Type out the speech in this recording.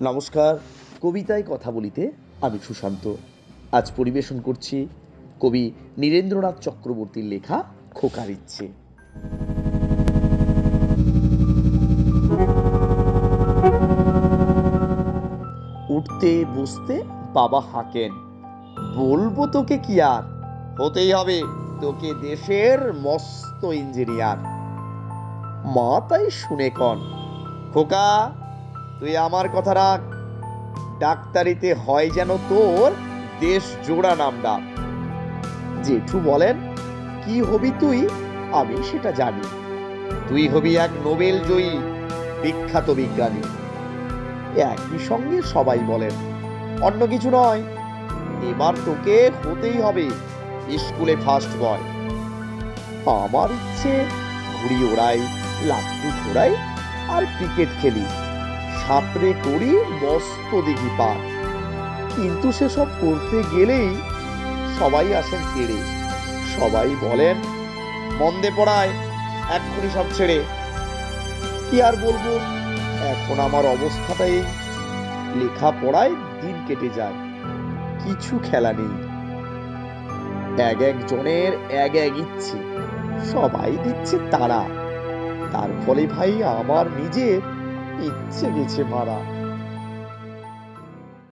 নমস্কার। কবিতায় কথা বলিতে আমি সুশান্ত। আজ পরিবেশন করছি কবি নীরেন্দ্রনাথ চক্রবর্তীর লেখা খোকার ইচ্ছে। উঠতে বসতে বাবা হাঁকেন। বলব তোকে কি আর? হতেই হবে, তোকে দেশের মস্ত ইঞ্জিনিয়ার মা তাই শুনে কন, খোকা তুই আমার কথা রাখ। ডাক্তারিতে হয় যেন তোর দেশ জোড়া নাম ডাক। জেঠু বলেন, কি হবি তুই? আমি সেটা জানি। তুই হবি এক নোবেল জয়ী, বিখ্যাত বিজ্ঞানী। একই সঙ্গে সবাই বলেন, অন্য কিছু নয়, এবার তোকে হতেই হবে স্কুলে ফার্স্ট বয় আমার ইচ্ছে, ঘুড়ি ওড়াই, লাট্টু ঘোড়াই, আর ক্রিকেট খেলি। সাঁতরে করি মস্ত দিঘি পার। কিন্তু সেসব করতে গেলেই সবাই আসেন তেড়ে সবাই বলেন, মন্দে পড়ায়, এক্ষুনি সব ছেড়ে। কি আর বলব, এখন আমার অবস্থাটাই লেখা পড়ায় দিন কেটে যায়, কিছু খেলা নেই। এক একজনের এক এক ইচ্ছে, সবাই দিচ্ছে তারা। তার ফলে ভাই, আমার নিজের 你气不气怕的